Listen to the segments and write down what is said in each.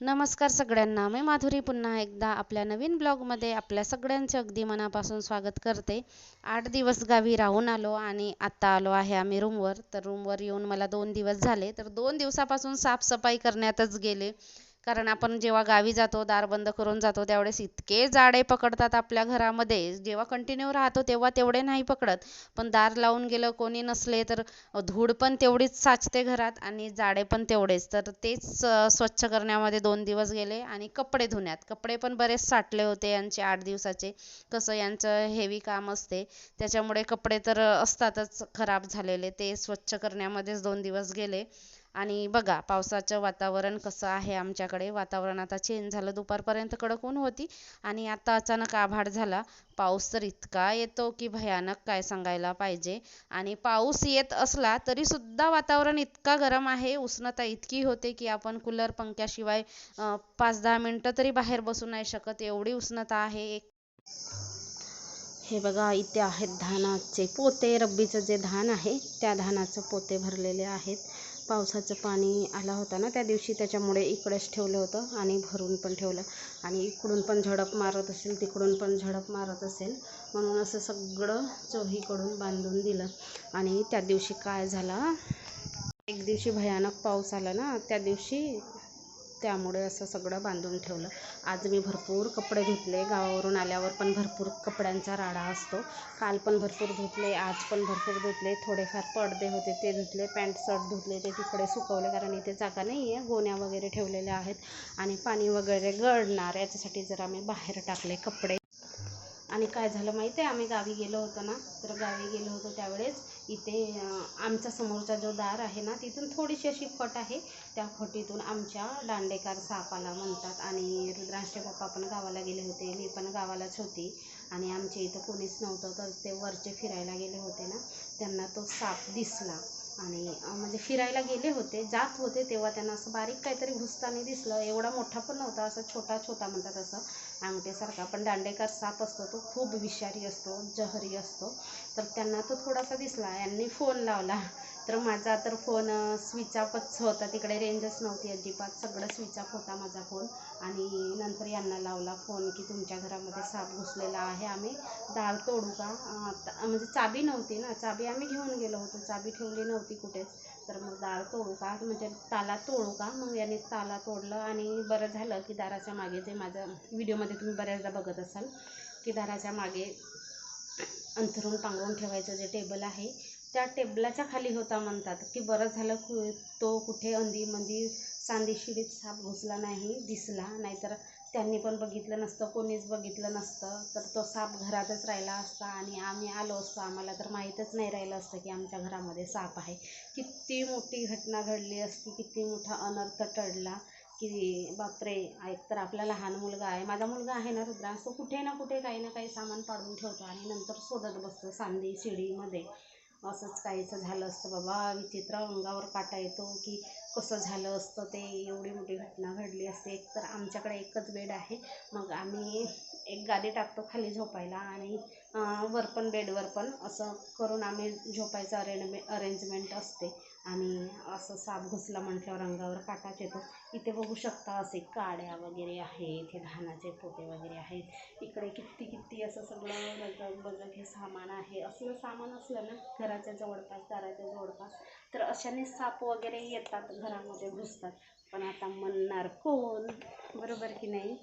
नमस्कार सगळ्यांना. मी माधुरी पुन्हा एकदा आपल्या नवीन ब्लॉगमध्ये आपल्या सगळ्यांचे अगदी मनापासून स्वागत करते. आठ दिवस गावी राहून आलो आणि आत्ता आलो आहे आम्ही रूमवर तर रूमवर येऊन मला दोन दिवस झाले. तर दोन दिवसापासून साफसफाई करण्यातच गेले. कारण आपण जेव्हा गावी जातो दार बंद करून जातो त्यावेळेस इतके जाडे पकडतात आपल्या घरामध्ये. जेव्हा कंटिन्यू राहतो तेव्हा तेवढे नाही पकडत. पण दार लावून गेलं कोणी नसले तर धूळ पण तेवढीच साचते घरात आणि जाडे पण तेवढेच. तर तेच स्वच्छ करण्यामध्ये दोन दिवस गेले आणि कपडे धुण्यात. कपडे पण बरेच साठले होते यांचे आठ दिवसाचे. कसं यांचं हेवी काम असते. त्याच्यामुळे कपडे तर असतातच खराब झालेले. ते स्वच्छ करण्यामध्येच दोन दिवस गेले. आणि बघा पावसाचं वातावरण कसं आहे आमच्याकडे. वातावरण आता चेंज झालं दुपारपर्यंत कडक ऊन होती आणि आता अचानक आभाळ झाला. पाऊस तर इतका येतो की भयानक काय सांगायला पाहिजे. आणि पाऊस येत असला तरी सुद्धा वातावरण इतका गरम आहे उष्णता इतकी होते की आपण कूलर पंख्याशिवाय पाच दहा मिनटं तरी बाहेर बसू नाही शकत. एवढी उष्णता आहे. एक हे बघा इथे आहेत धानाचे पोते. रब्बीचं जे धान आहे त्या धानाचं पोते भरलेले आहेत. पावसाचं पाणी आला होता ना त्या दिवशी त्याच्यामुळे इकडेच ठेवलं होतं आणि भरून पण ठेवलं. आणि इकडून पण झडप मारत असेल तिकडून पण झडप मारत असेल. म्हणून असं सगळं चोहीकडून बांधून दिलं. आणि त्या दिवशी काय झालं? एक दिवशी भयानक पाऊस आला ना त्या दिवशी त्यामुळे असं सगळं बांधून ठेवलं. आज मी भरपूर कपडे धुतले. गावावरून आल्यावर पण भरपूर कपड्यांचा राडा असतो. काल पण भरपूर धुतले आज पण भरपूर धुतले. थोडेफार पडदे होते ते धुतले. पॅन्ट शर्ट धुतले ते तिकडे सुकवले कारण इथे जागा नाही आहे गोण्या वगैरे ठेवलेल्या आहेत आणि पाणी वगैरे गळणार. याच्यासाठी जर आम्ही बाहेर टाकले कपडे. आणि काय झालं माहिती आहे आम्ही गावी गेलो होतो ना? तर गावी गेलो होतो त्यावेळेस इथे आमचा समोरचा जो दार आहे ना तिथून थोडीशी अशी फट आहे. त्या फटीतून आमच्या दांडेकार सापाला म्हणतात आणि रुद्रांशचे पप्पा पण गावाला गेले होते मी पण गावालाच होती. आणि आमच्या इथं कोणीच नव्हतं तर ते वरचे फिरायला गेले होते ना त्यांना तो साप दिसला. आणि म्हणजे फिरायला गेले होते जात होते तेव्हा त्यांना असं बारीक काहीतरी घुसताना दिसलं. एवढा मोठा पण नव्हता असं छोटा छोटा म्हणतात असं अंगठेसारखा पण दांडेकर साप असतो तो खूप विषारी असतो जहरी असतो. तर त्यांना तो थोडासा दिसला. यांनी फोन लावला. तर माझा तर फोन स्विच ऑफच होता. तिकडे रेंजच नव्हती अजिबात. सगळं स्विच ऑफ होता माझा फोन. आणि नंतर यांना लावला फोन की तुमच्या घरामध्ये साप घुसलेला आहे. आम्ही दार तोडू का? म्हणजे चाबी नव्हती ना. चाबी आम्ही घेऊन गेलो होतो. चाबी ठेवली नव्हती कुठेच. तर मग दार तोडू का? म्हणजे ताला तोडू का? मग यांनी ताला तोडलं आणि बरं झालं की दाराच्या मागे जे माझं व्हिडिओमध्ये तुम्ही बऱ्याचदा बघत असाल की दाराच्या मागे अंथरून पांघरून ठेवायचं जे टेबल आहे त्या टेबलाच्या खाली होता म्हणतात की बरं झालं कु तो कुठे अंदीमंदी सांदीशिडीत साप घुसला नाही दिसला नाहीतर त्यांनी पण बघितलं नसतं कोणीच बघितलं नसतं. तर तो साप घरातच राहिला असता आणि आम्ही आलो असतो. आम्हाला तर माहीतच नाही राहिलं असतं की आमच्या घरामध्ये साप आहे. किती मोठी घटना घडली असती किती मोठा अनर्थ टळला की बापरे एक तर आपला लहान मुलगा आहे. माझा मुलगा आहे ना रुद्रांश तो कुठे ना कुठे काही ना काही सामान पाडून ठेवतो आणि नंतर शोधत बसतो सांदी शिडीमध्ये असंच काहीचं झालं असतं बाबा. विचित्र अंगावर काटा येतो की कसं झालं असतं ते एवढी मोठी घटना घडली असते. एक तर आमच्याकडे एकच बेड आहे. मग आम्ही एक गादी टाकतो खाली झोपायला आणि वर पण बेडवर पण असं करून आम्ही झोपायचं अरेंजमे अरेंजमेंट असते. आणि असं साप घुसला म्हटल्यावर अंगावर काटाच येतो. इथे बघू शकता असे काड्या वगैरे आहे इथे धानाचे पोते वगैरे आहेत. इकडे किती किती असं सगळं बजक बजक हे सामान आहे. असलं सामान असलं ना घराच्या जवळपास दाराच्या जवळपास तर अशाने साप वगैरे येतात घरामध्ये घुसतात. पण आता म्हणणार कोण? बरोबर की नाही?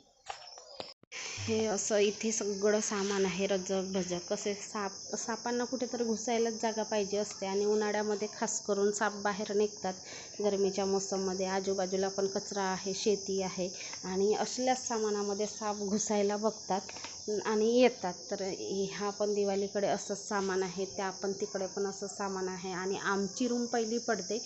हे असं इथे सगळं सामान आहे रजक भजक. कसे साप सापांना कुठेतरी घुसायलाच जागा पाहिजे असते आणि उन्हाळ्यामध्ये खास करून साप बाहेर निघतात. गरमीच्या मोसममध्ये आजूबाजूला पण कचरा आहे शेती आहे आणि असल्याच सामानामध्ये साप घुसायला बघतात आणि येतात. तर ह्या पण दिवाळीकडे असंच सामान आहे त्या पण तिकडे पण असंच सामान आहे आणि आमची रूम पहिली पडते.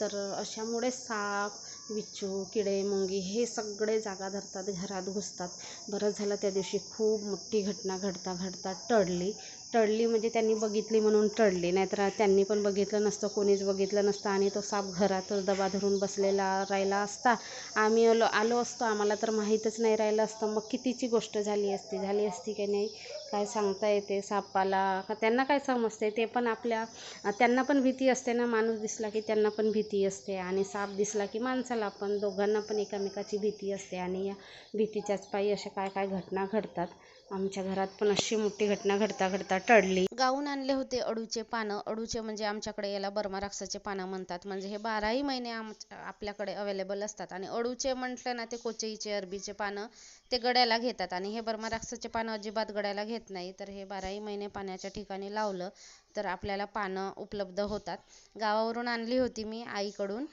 तर अशामुळे साप विच्छू किडे मुंगी हे सगळे जागा धरतात घरात घुसतात. बरं झालं त्या दिवशी खूप मोठी घटना घडता घडता टळली. टळली म्हणजे त्यांनी बघितली म्हणून टळली. नाहीतर त्यांनी पण बघितलं नसतं कोणीच बघितलं नसतं आणि तो साप घरातच दबा धरून बसलेला राहिला असता. आम्ही आलो आलो असतो. आम्हाला तर माहीतच नाही राहिलं असतं. मग कितीची गोष्ट झाली असती? झाली असती की नाही? काय सांगता येते सापाला? का त्यांना काय समजते? ते पण आपल्या त्यांना पण भीती असते ना. माणूस दिसला की त्यांना पण भीती असते आणि साप दिसला की माणसाला पण. दोघांना पण एकामेकाची भीती असते आणि या भीतीच्याच पायी अशा काय काय घटना घडतात. आमच्या घरात पण अशी मोठी घटना घडता घडता टळली. गाऊन आणले होते अडूचे पानं. अडूचे म्हणजे आमच्याकडे याला बर्मा राक्षाचे पानं म्हणतात. म्हणजे हे बाराही महिने आम आपल्याकडे अवेलेबल असतात. आणि अडूचे म्हटलं ना ते कोचईचे अरबीचे पानं ते गड्याला घेतात. आणि हे बर्मा राक्षाचे पानं अजिबात गड्याला घेत नाही. तर हे बाराही महिने पाण्याच्या ठिकाणी लावलं. तर आपल्याला पानं उपलब्ध होतात. गावावरून आणली होती मी आईकडून.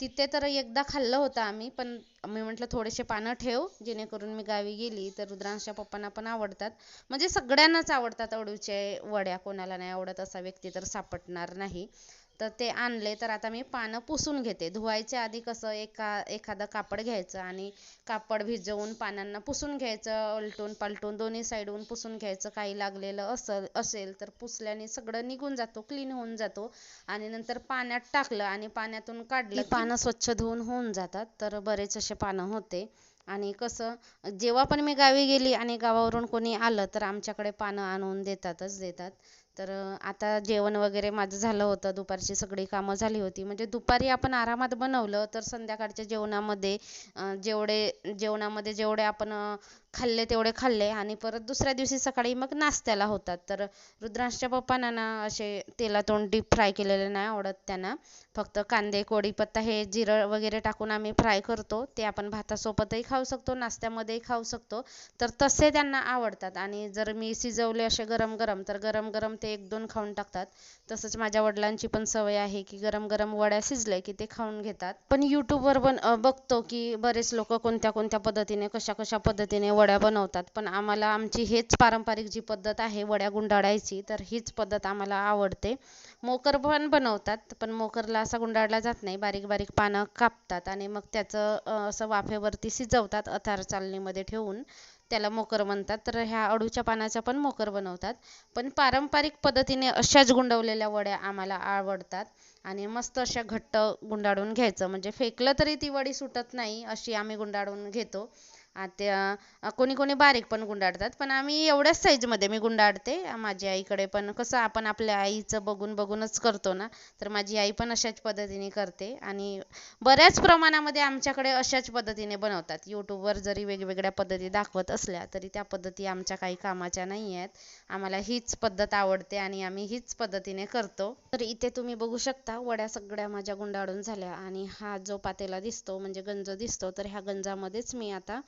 तिथे तर एकदा खाल्लं होतं आम्ही पण मी म्हटलं थोडेसे पानं ठेव जेणेकरून मी गावी गेली. तर रुद्रांशच्या पप्पांना पण आवडतात. म्हणजे सगळ्यांनाच आवडतात अळूचे वड्या. कोणाला नाही आवडत असा व्यक्ती तर सापडणार नाही. तर ते आणले तर आता मी पानं पुसून घेते. धुवायच्या आधी कसं एका एखादं कापड घ्यायचं आणि कापड भिजवून पानांना पुसून घ्यायचं उलटून पालटून दोन्ही साईडहून पुसून घ्यायचं. काही लागलेलं असल असेल तर पुसल्याने सगळं निघून जातो क्लीन होऊन जातो. आणि नंतर पाण्यात टाकलं आणि पाण्यातून काढलं पानं स्वच्छ धुवून होऊन जातात तर बरेच असे पानं होते. आणि कसं जेव्हा पण मी गावी गेली आणि गावावरून कोणी आलं तर आमच्याकडे पानं आणून देतातच देतात. तर आता जेवण वगैरे माझं झालं होतं. दुपारची सगळी कामं झाली होती. म्हणजे दुपारी आपण आरामात बनवलं तर संध्याकाळच्या जेवणामध्ये जेवढे जेवणामध्ये जेवढे आपण खाल्ले तेवढे खाल्ले आणि परत दुसऱ्या दिवशी सकाळी मग नाश्त्याला होतात. तर रुद्रांशच्या पप्पांना ना असे तेलातून डीप फ्राय केलेले नाही आवडत त्यांना. फक्त कांदे कोळीपत्ता हे जिरं वगैरे टाकून आम्ही फ्राय करतो. ते आपण भातासोबतही खाऊ शकतो नाश्त्यामध्येही खाऊ शकतो. तर तसे त्यांना आवडतात. आणि जर मी शिजवले असे गरम गरम तर गरम गरम ते एक दोन खाऊन टाकतात. तसंच माझ्या वडिलांची पण सवय आहे की गरम गरम वड्या शिजले की ते खाऊन घेतात. पण यूट्यूबवर पण बघतो की बरेच लोक कोणत्या कोणत्या पद्धतीने कशा कशा पद्धतीने वड्या बनवतात. पण आम्हाला आमची हेच पारंपरिक जी पद्धत आहे वड्या गुंडाळायची तर हीच पद्धत आम्हाला आवडते. मोकर पण बनवतात पण मोकरला असा गुंडाळला जात नाही. बारीक बारीक पानं कापतात आणि मग त्याचं असं वाफेवरती शिजवतात अथार चालणीमध्ये ठेवून. त्याला मोकर म्हणतात. तर ह्या अडूच्या पानाच्या पण मोकर बनवतात. पण पारंपरिक पद्धतीने अशाच गुंडवलेल्या वड्या आम्हाला आवडतात. आणि मस्त अशा घट्ट गुंडाळून घ्यायचं. म्हणजे फेकलं तरी ती वडी सुटत नाही अशी आम्ही गुंडाळून घेतो. त्या कोणी कोणी बारीक पण गुंडाळतात. पण आम्ही एवढ्याच साईजमध्ये मी गुंडाळते. माझ्या आईकडे पण कसं आपण आपल्या आईचं बघून बघूनच करतो ना तर माझी आई पण अशाच पद्धतीने करते. आणि बऱ्याच प्रमाणामध्ये आमच्याकडे अशाच पद्धतीने बनवतात. यूट्यूबवर जरी वेगवेगळ्या पद्धती दाखवत असल्या तरी त्या पद्धती आमच्या काही कामाच्या नाही आहेत आम्हाला हीच पद्धत आवडते आणि आम्ही हीच पद्धतीने करतो. तर इथे तुम्ही बघू शकता वड्या सगळ्या माझ्या गुंडाळून झाल्या आणि हा जो पातेला दिसतो म्हणजे गंज दिसतो तर ह्या गंजामध्येच मी आता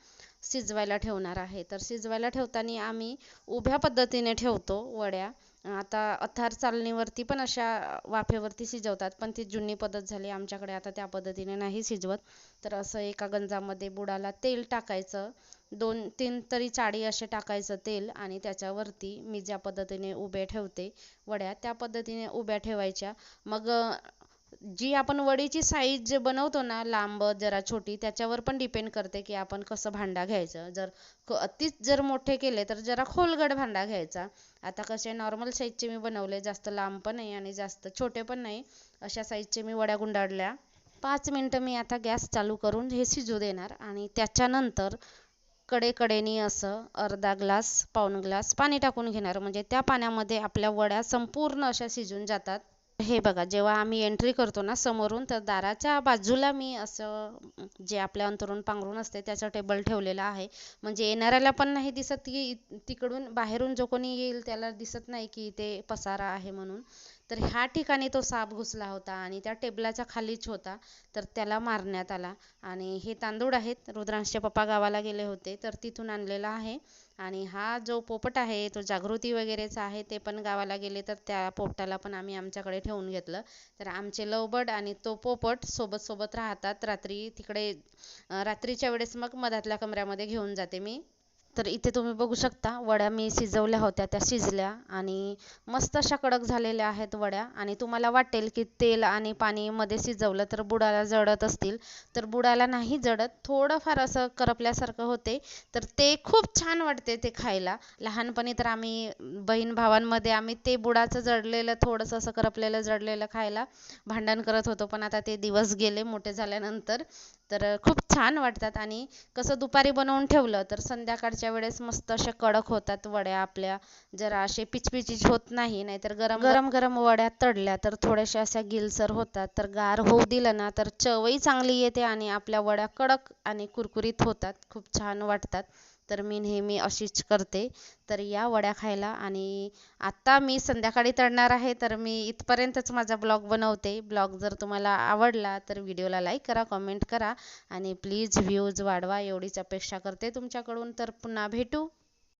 शिजवायला ठेवणार आहे. तर शिजवायला ठेवताना आम्ही उभ्या पद्धतीने ठेवतो वड्या. आता अथार चालणीवरती पण अशा वाफेवरती शिजवतात पण ती जुनी पद्धत झाली. आमच्याकडे आता त्या पद्धतीने नाही शिजवत. तर असं एका गंजामध्ये बुडाला तेल टाकायचं. दोन तीन तरी चाळी असे टाकायचं तेल आणि त्याच्यावरती मी ज्या पद्धतीने उभ्या ठेवते वड्या त्या पद्धतीने उभ्या ठेवायच्या. मग जी आपण वडीची साईज जे बनवतो ना लांब जरा छोटी त्याच्यावर पण डिपेंड करते की आपण कसं भांडा घ्यायचं. जर अतिच जर मोठे केले तर जरा खोलगड भांडा घ्यायचा. आता कसे नॉर्मल साईजचे मी बनवले जास्त लांब पण नाही आणि जास्त छोटे पण नाही अशा साईजचे मी वड्या गुंडाळल्या. पाच मिनटं मी आता गॅस चालू करून हे शिजू देणार आणि त्याच्यानंतर कडेकडेनी असं अर्धा ग्लास पाऊण ग्लास पाणी टाकून घेणार. म्हणजे त्या पाण्यामध्ये आपल्या वड्या संपूर्ण अशा शिजून जातात. हे बघा जेव्हा आम्ही एंट्री करतो ना समोरून तर दाराच्या बाजूला मी असं जे आपल्या अंतरून पांघरून असते त्याचं टेबल ठेवलेलं आहे. म्हणजे येणाऱ्याला पण नाही दिसत की तिकडून बाहेरून जो कोणी येईल त्याला दिसत नाही की ते पसारा आहे म्हणून. तर ह्या ठिकाणी तो साप घुसला होता आणि त्या टेबलाच्या खालीच होता. तर त्याला मारण्यात आला. आणि हे तांदूळ आहेत. रुद्रांशचे पप्पा गावाला गेले होते. तर तिथून आणलेला आहे. आणि हा जो पोपट आहे तो जागृती वगैरेचा आहे ते पण गावाला गेले तर त्या पोपटाला पण आम्ही आमच्याकडे ठेवून घेतलं. तर आमचे लवबर्ड आणि तो पोपट सोबत सोबत राहतात. रात्री तिकडे रात्रीच्या वेळेस मग मधातल्या कमऱ्यामध्ये घेऊन जाते मी. तर इथे तुम्ही बघू शकता वड्या मी शिजवल्या होत्या त्या शिजल्या आणि मस्त अशा कडक झालेल्या आहेत वड्या. आणि तुम्हाला वाटेल की तेल आणि पाणीमध्ये शिजवलं तर बुडाला जळत असतील. तर बुडाला नाही जळत थोडंफार असं करपल्यासारखं होते. तर ते खूप छान वाटते ते खायला. लहानपणी तर आम्ही बहीण भावांमध्ये आम्ही ते बुडाचं जळलेलं थोडंसं असं करपलेलं जळलेलं खायला भांडण करत होतो. पण आता ते दिवस गेले मोठे झाल्यानंतर. तर खूप छान वाटतात आणि कसं दुपारी बनवून ठेवलं तर संध्याकाळच्या वेळेस मस्त अशा कडक होतात वड्या आपल्या. जरा असे पिचपिचीच होत नाही नाहीतर गरम गरम गरम वड्या तळल्या तर थोड्याशा अशा गिलसर होतात. तर गार होऊ दिलं ना तर चवही चांगली येते आणि आपल्या वड्या कडक आणि कुरकुरीत होतात. खूप छान वाटतात. तर मी नेहमी अशीच करते. तर या वड्या खायला आणि आत्ता मी संध्याकाळी तळणार आहे तर मी इथपर्यंतच माझा ब्लॉग बनवते. ब्लॉग जर तुम्हाला आवडला तर व्हिडिओला लाईक करा कमेंट करा आणि प्लीज व्ह्यूज वाढवा एवढीच अपेक्षा करते तुमच्याकडून. तर पुन्हा भेटू.